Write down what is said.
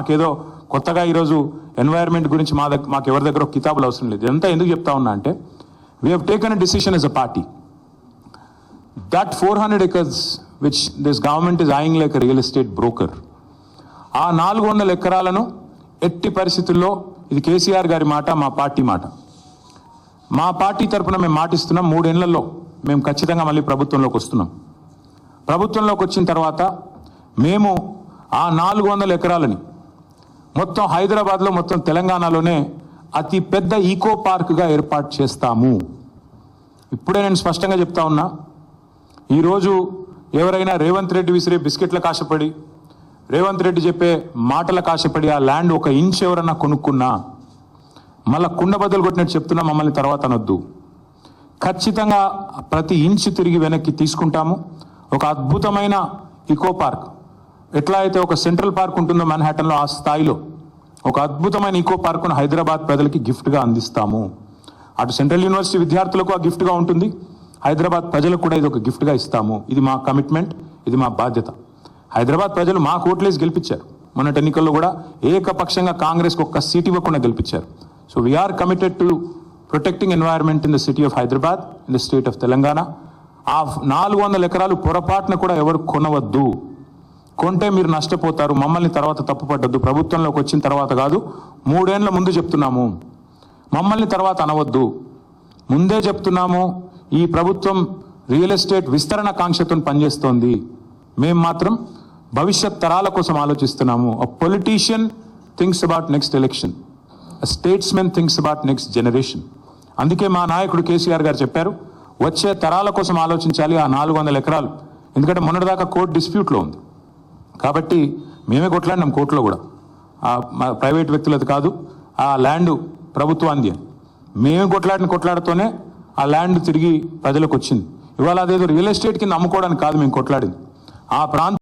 మాకేదో కొత్తగా ఈరోజు ఎన్వైర్న్మెంట్ గురించి మా దగ్గర మాకు ఎవరి దగ్గర ఒక కితాబులు అవసరం లేదు. ఇదంతా ఎందుకు చెప్తా ఉన్నా అంటే we have taken a decision as a party that four hundred acres which this government is eyeing like real estate broker ఆ నాలుగు వందల ఎకరాలను ఎట్టి పరిస్థితుల్లో ఇది కేసీఆర్ గారి మాట మా పార్టీ మాట. మా పార్టీ తరపున మేము మాటిస్తున్నాం మూడేళ్ళలో మేము ఖచ్చితంగా మళ్ళీ ప్రభుత్వంలోకి వస్తున్నాం. ప్రభుత్వంలోకి వచ్చిన తర్వాత మేము ఆ నాలుగు వందల ఎకరాలని మొత్తం హైదరాబాద్లో మొత్తం తెలంగాణలోనే అతి పెద్ద ఈకో పార్క్గా ఏర్పాటు చేస్తాము. ఇప్పుడే నేను స్పష్టంగా చెప్తా ఉన్నా ఈరోజు ఎవరైనా రేవంత్ రెడ్డి విసిరే బిస్కెట్ల కాశపడి రేవంత్ రెడ్డి చెప్పే మాటల కాశపడి ఆ ల్యాండ్ ఒక ఇంచ్ ఎవరన్నా కొనుక్కున్నా మళ్ళా కుండ బద్దలు కొట్టినట్టు చెప్తున్నా మమ్మల్ని తర్వాత అనొద్దు. ఖచ్చితంగా ప్రతి ఇంచ్ తిరిగి వెనక్కి తీసుకుంటాము. ఒక అద్భుతమైన ఇకో పార్క్. ఎట్లా అయితే ఒక సెంట్రల్ పార్క్ ఉంటుందో మన్హాటన్లో ఆ స్థాయిలో ఒక అద్భుతమైన ఈకో పార్కును హైదరాబాద్ ప్రజలకి గిఫ్ట్గా అందిస్తాము. అటు సెంట్రల్ యూనివర్సిటీ విద్యార్థులకు ఆ గిఫ్ట్గా ఉంటుంది. హైదరాబాద్ ప్రజలకు కూడా ఇది ఒక గిఫ్ట్గా ఇస్తాము. ఇది మా కమిట్మెంట్ ఇది మా బాధ్యత. హైదరాబాద్ ప్రజలు మా కోట్లేసి గెలిపించారు. మొన్నటి ఎన్నికల్లో కూడా ఏకపక్షంగా కాంగ్రెస్కి ఒక్క సీట్ ఇవ్వకుండా గెలిపించారు. So we're committed to protecting environment in the city of Hyderabad in the state of Telangana. ఆ నాలుగు వందల ఎకరాలు పొరపాటున కూడా ఎవరు కొనవద్దు. కొంటే మీరు నష్టపోతారు మమ్మల్ని తర్వాత తప్పుపడ్డద్దు ప్రభుత్వంలోకి వచ్చిన తర్వాత కాదు మూడేళ్ళ ముందు చెప్తున్నాము. మమ్మల్ని తర్వాత అనవద్దు. ముందే చెప్తున్నాము ఈ ప్రభుత్వం రియల్ ఎస్టేట్ విస్తరణ కాంక్షతో పనిచేస్తోంది. మేము మాత్రం భవిష్యత్ తరాల కోసం ఆలోచిస్తున్నాము. A politician thinks about next election statesmen thinks about next generation అందుకే మా నాయకుడు కేసీఆర్ గారు చెప్పారు వచ్చే తరాల కోసం ఆలోచించాలి ఆ నాలుగు వందల ఎకరాలు. ఎందుకంటే మొన్నటిదాకా కోర్టు డిస్ప్యూట్లో ఉంది. కాబట్టి మేమే కొట్లాడినాం కోర్టులో కూడా. మా ప్రైవేట్ వ్యక్తులది కాదు ఆ ల్యాండ్ ప్రభుత్వాంది మేమే కొట్లాడిన కొట్లాడుతూనే ఆ ల్యాండ్ తిరిగి ప్రజలకు వచ్చింది. ఇవాళ అదేదో రియల్ ఎస్టేట్ కింద అమ్ముకోవడానికి కాదు మేము కొట్లాడింది. ఆ ప్రాంతం